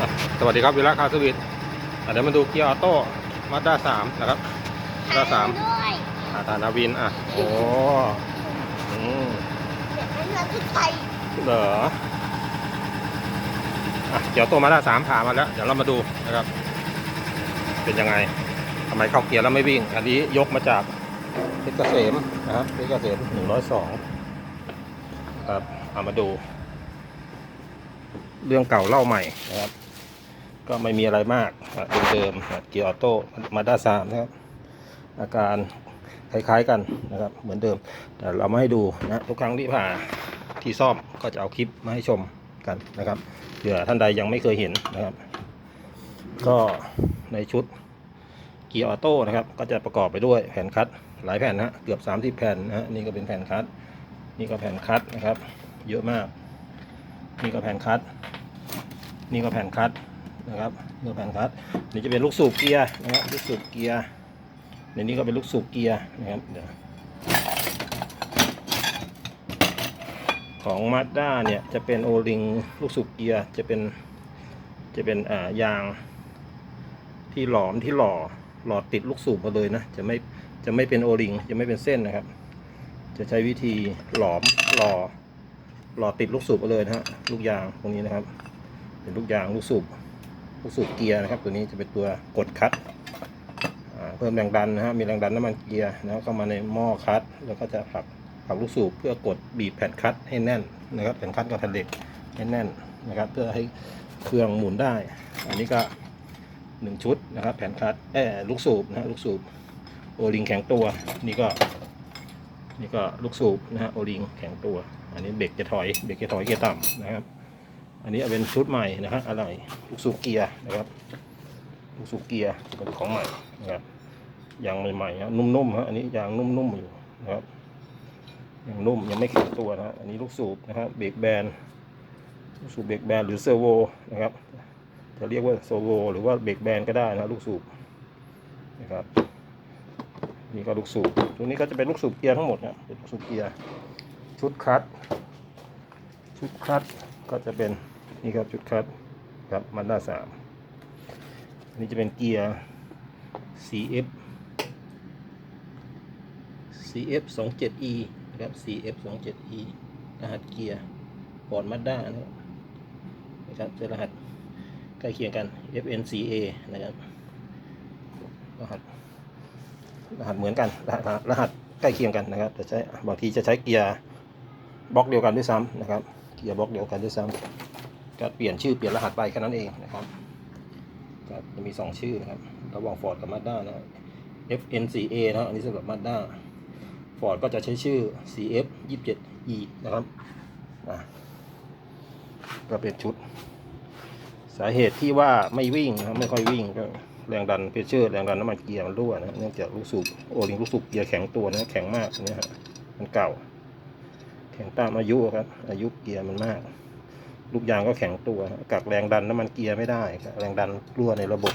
อะสวัสดีครับวิระคาสวิตอะเดี๋ยวมาดูเกียร์ออโต้มาด้าสามนะครับมาด้าสามด้วยอ่าตานาวินอะโอ้อืมเดี๋ยวเป็นเงินที่ไทยเหรออะเกียร์ออโต้มาด้าสามผ่านมาแล้ว เดี๋ยวเรามาดูนะครับ เป็นยังไงทำไมเข้าเกียร์แล้วไม่วิ่ง อันนี้ยกมาจากเพชรเกษมนะครับเพชรเกษมหนึ่งร้อยสองครับเอามาดู เรื่องเก่าเล่าใหม่นะครับ ก็ไม่มีอะไรมากอะเดิมๆเกียร์ออโต้มาด้าสามนะครับอาการคล้ายๆกันนะครับเหมือนเดิม แต่เราไม่ให้ดูนะทุกครั้งที่ผ่าที่ซ่อมก็จะเอาคลิปมาให้ชมกันนะครับเผื่อท่านใดยังไม่เคยเห็นนะครับ ก็ในชุดเกียร์ออโต้นะครับ ก็จะประกอบไปด้วยแผ่นคัดหลายแผ่นนะฮะเกือบ 30 แผ่นนะฮะนี่ก็เป็นแผ่นคัดนี่ก็แผ่นคัดนะครับ เยอะมาก นี่ก็แผ่นคัดนี่ก็แผ่นคัด นะครับนี่ก็แผ่นคัดนี่จะเป็นลูกสูบเกียร์นะครับลูกสูบเกียร์ในนี้ก็เป็นลูกสูบเกียร์นะครับเดี๋ยวของมาด้าเนี่ยจะเป็นโอลิงลูกสูบเกียร์จะเป็นจะเป็นอ่ายางที่หลอมที่หล่อหล่อติดลูกสูบมาเลยนะจะไม่จะไม่เป็นโอลิงจะไม่เป็นเส้นนะครับ จะใช้วิธีหลอมหล่อหล่อติดลูกสูบมาเลยนะฮะลูกยางตรงนี้นะครับ เป็นลูกยางลูกสูบ ลูกสูบเกียร์นะครับ ตัวนี้จะเป็นตัวกดคัดเพิ่มแรงดันนะฮะมีแรงดันน้ำมันเกียร์นะเข้ามาในหม้อคัดแล้วก็จะผลักผลักลูกสูบเพื่อกดบีบแผ่นคัดให้แน่นนะครับแผ่นคัดกับแผ่นเหล็กให้แน่นนะครับ เพื่อให้เครื่องหมุนได้ อันนี้ก็หนึ่งชุดนะครับ แผ่นคัดเออลูกสูบนะฮะลูกสูบโอลิงแข็งตัวนี่ก็นี่ก็ลูกสูบนะฮะโอลิงแข็งตัว อันนี้เบรกจะถอยเบรกจะถอยเกียร์ต่ำนะครับ อันนี้เป็นชุดใหม่นะฮะอะไรลูกสูบเกียร์นะครับลูกสูบเกียร์เป็นของใหม่นะครับยางใหม่ๆนะนุ่มๆฮะอันนี้ยางนุ่มๆอยู่นะครับยังนุ่มยังไม่แข็งตัวนะฮะอันนี้ลูกสูบนะครับเบรกแบนลูกสูบเบรกแบนหรือเซอร์โวนะครับจะเรียกว่าเซอร์โวหรือว่าเบรกแบนก็ได้นะลูกสูบนะครับนี่ก็ลูกสูบตัวนี้ก็จะเป็นลูกสูบเกียร์ทั้งหมดนะเป็นลูกสูบเกียร์ชุดคลัตช์ชุดคลัตช์ก็จะเป็น นี่ครับ จุดคัดครับมันด้าสามอันนี้จะเป็นเกียร์ CF CF 2 7 E นะครับ CF 2 7 E รหัสเกียร์ปอร์ดมาด้านะครับนะครับจะรหัสใกล้เคียงกัน FNCA นะครับ รหัส รหัสเหมือนกัน รหัสรหัสใกล้เคียงกันนะครับแต่ใช้บางทีจะใช้เกียร์บล็อกเดียวกันด้วยซ้ำนะครับ เกียร์บล็อกเดียวกันด้วยซ้ำ ก็เปลี่ยนชื่อเปลี่ยนรหัสไปแค่นั้นเองนะครับจะมี 2 ชื่อนะครับระหว่าง Ford กับ Mazda นะ FNCA นะอันนี้สำหรับ Mazda Ford ก็จะใช้ชื่อ CF 27E นะครับก็เป็นชุด สาเหตุที่ว่าไม่วิ่งนะครับไม่ค่อยวิ่งก็แรงดันเพชเชอร์แรงดันน้ำมันเกียร์มันรั่วนะเนื่องจากลูกสูบโอลิงลูกสูบเกียร์แข็งตัวนะแข็งมากนะฮะมันเก่า แข็งตามอายุครับ อายุเกียร์มันมาก ลูกยางก็แข็งตัวกักแรงดันน้ำมันเกียร์ไม่ได้กักแรงดันรั่วในระบบ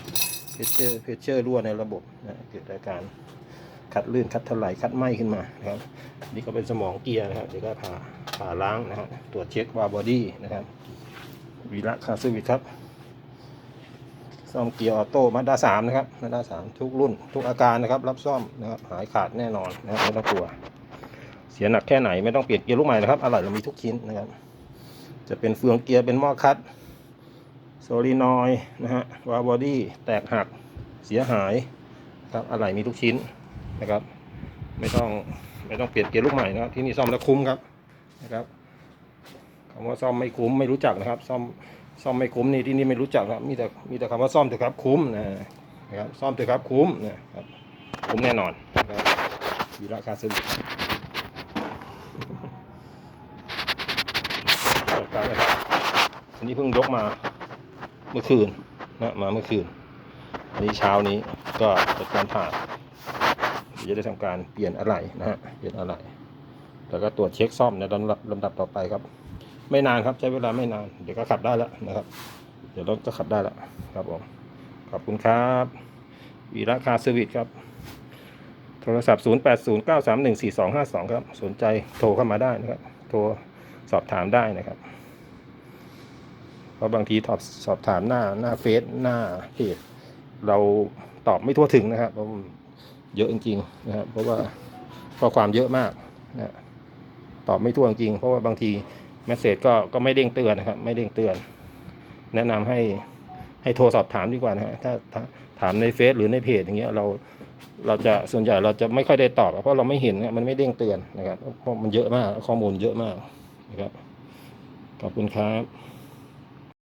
เพชเชอร์เพชเชอร์รั่วในระบบนะเกิดอาการคัดลื่นคัดถลายคัดไหมขึ้นมานะครับนี่ก็เป็นสมองเกียร์นะครับเดี๋ยวก็ผ่าผ่าล้างนะฮะตรวจเช็ควาบอดี้นะครับวีระคาสวิครับซ่อมเกียร์ออโต้มาด้าสามนะครับมาด้าสามทุกรุ่น ทุกอาการนะครับ รับซ่อมนะครับหายขาดแน่นอนนะครับไม่ต้องกลัว เสียหนักแค่ไหนไม่ต้องเปลี่ยนเกียร์ลูกใหม่นะครับอะไหล่เรามีทุกชิ้นนะครับ จะเป็นเฟืองเกียร์เป็นหม้อคัดโซลีนอยนะฮะวาบอดี้แตกหักเสียหายครับอะไหล่มีทุกชิ้นนะครับ ไม่ต้องไม่ต้องเปลี่ยนเกียร์ลูกใหม่นะครับที่นี่ซ่อมแล้วคุ้มครับนะครับคำว่าซ่อมไม่คุ้มไม่รู้จักนะครับ ซ่อมซ่อมไม่คุ้มนี่ที่นี่ไม่รู้จักครับมีแต่มีแต่คำว่าซ่อมเถอะครับคุ้มนะครับซ่อมเถอะครับคุ้มนะครับคุ้มแน่นอนนะครับมีราคาสวิ ตจัดการเลยครับอันนี้เพิ่งยกมาเมื่อคืนนะมาเมื่อคืนอันนี้เช้านี้ก็จัดการผ่าจะได้ทำการเปลี่ยนอะไหล่นะฮะเปลี่ยนอะไหล่แล้วก็ตรวจเช็คซ่อมในลำดับลำดับต่อไปครับ ไม่นานครับใช้เวลาไม่นานเดี๋ยวก็ขับได้แล้วนะครับ เดี๋ยวราจะขับได้แล้วครับผมขอบคุณครับวีระคาร์เซอร์วิสครับโทรศัพท์ 0 8 0 9 3 1 4 2 5 2 ครับ สนใจโทรเข้ามาได้นะครับ โทรสอบถามได้นะครับ ราะบางทีสอบสอบถามหน้าหน้าเฟซหน้าเพจเราตอบไม่ทั่วถึงนะครับเพราะมันเยอะจริงๆนะครับเพราะว่าข้อความเยอะมากนะตอบไม่ทั่วจริง เพราะว่าบางทีเมสเซจก็ก็ไม่เด้งเตือนนะครับ ไม่เด้งเตือน แนะนำให้ให้โทรสอบถามดีกว่านะฮะถ้าถาถามในเฟซหรือในเพจอย่างเงี้ยเราเราจะส่วนใหญ่เราจะไม่ค่อยได้ตอบ เพราะเราไม่เห็นมันไม่เด้งเตือนนะครับเพราะมันเยอะมากข้อมูลเยอะมากนะครับขอบคุณครับ